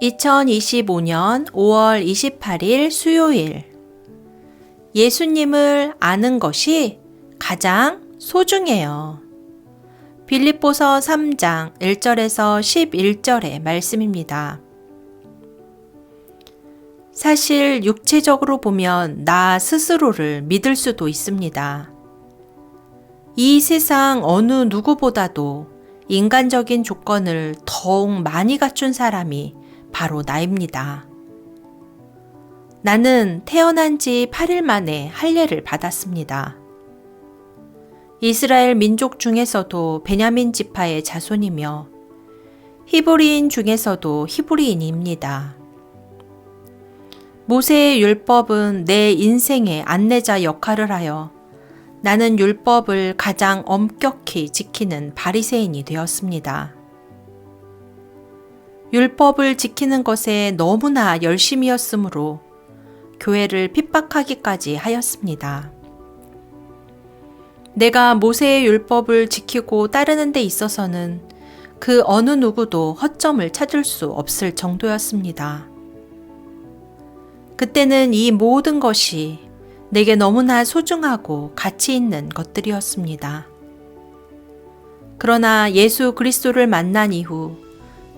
2025년 5월 28일 수요일. 예수님을 아는 것이 가장 소중해요. 빌립보서 3장 1절에서 11절의 말씀입니다. 사실 육체적으로 보면 나 스스로를 믿을 수도 있습니다. 이 세상 어느 누구보다도 인간적인 조건을 더욱 많이 갖춘 사람이 바로 나입니다. 나는 태어난 지 8일 만에 할례를 받았습니다. 이스라엘 민족 중에서도 베냐민 지파의 자손이며 히브리인 중에서도 히브리인입니다. 모세의 율법은 내 인생의 안내자 역할을 하여 나는 율법을 가장 엄격히 지키는 바리새인이 되었습니다. 율법을 지키는 것에 너무나 열심이었으므로 교회를 핍박하기까지 하였습니다. 내가 모세의 율법을 지키고 따르는 데 있어서는 그 어느 누구도 허점을 찾을 수 없을 정도였습니다. 그때는 이 모든 것이 내게 너무나 소중하고 가치 있는 것들이었습니다. 그러나 예수 그리스도를 만난 이후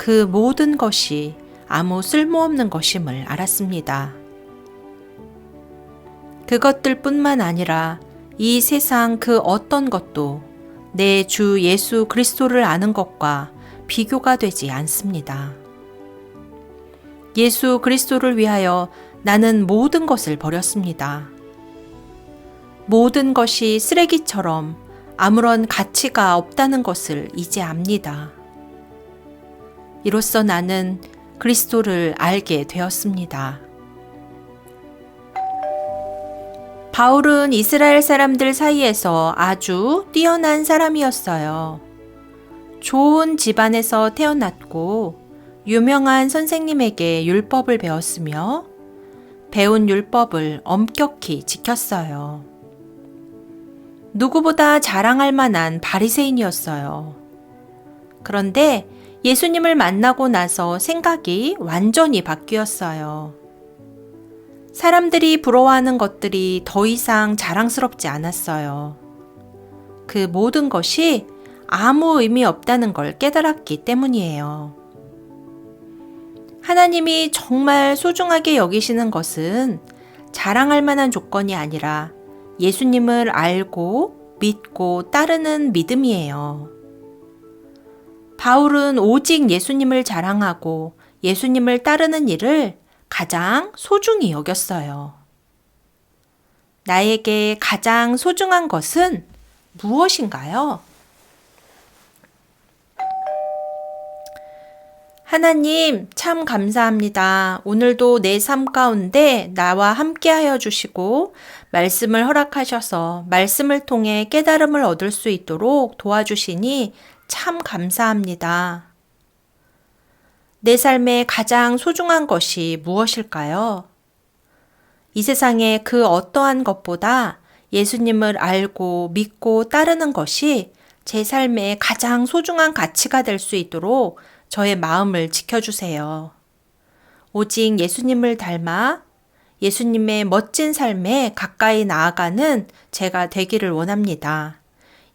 그 모든 것이 아무 쓸모없는 것임을 알았습니다. 그것들 뿐만 아니라 이 세상 그 어떤 것도 내 주 예수 그리스도를 아는 것과 비교가 되지 않습니다. 예수 그리스도를 위하여 나는 모든 것을 버렸습니다. 모든 것이 쓰레기처럼 아무런 가치가 없다는 것을 이제 압니다. 이로써 나는 그리스도를 알게 되었습니다. 바울은 이스라엘 사람들 사이에서 아주 뛰어난 사람이었어요. 좋은 집안에서 태어났고 유명한 선생님에게 율법을 배웠으며 배운 율법을 엄격히 지켰어요. 누구보다 자랑할 만한 바리새인이었어요. 그런데 예수님을 만나고 나서 생각이 완전히 바뀌었어요. 사람들이 부러워하는 것들이 더 이상 자랑스럽지 않았어요. 그 모든 것이 아무 의미 없다는 걸 깨달았기 때문이에요. 하나님이 정말 소중하게 여기시는 것은 자랑할 만한 조건이 아니라 예수님을 알고 믿고 따르는 믿음이에요. 바울은 오직 예수님을 자랑하고 예수님을 따르는 일을 가장 소중히 여겼어요. 나에게 가장 소중한 것은 무엇인가요? 하나님, 참 감사합니다. 오늘도 내 삶 가운데 나와 함께하여 주시고, 말씀을 허락하셔서 말씀을 통해 깨달음을 얻을 수 있도록 도와주시니 참 감사합니다. 내 삶에 가장 소중한 것이 무엇일까요? 이 세상의 그 어떠한 것보다 예수님을 알고 믿고 따르는 것이 제 삶의 가장 소중한 가치가 될 수 있도록 저의 마음을 지켜주세요. 오직 예수님을 닮아 예수님의 멋진 삶에 가까이 나아가는 제가 되기를 원합니다.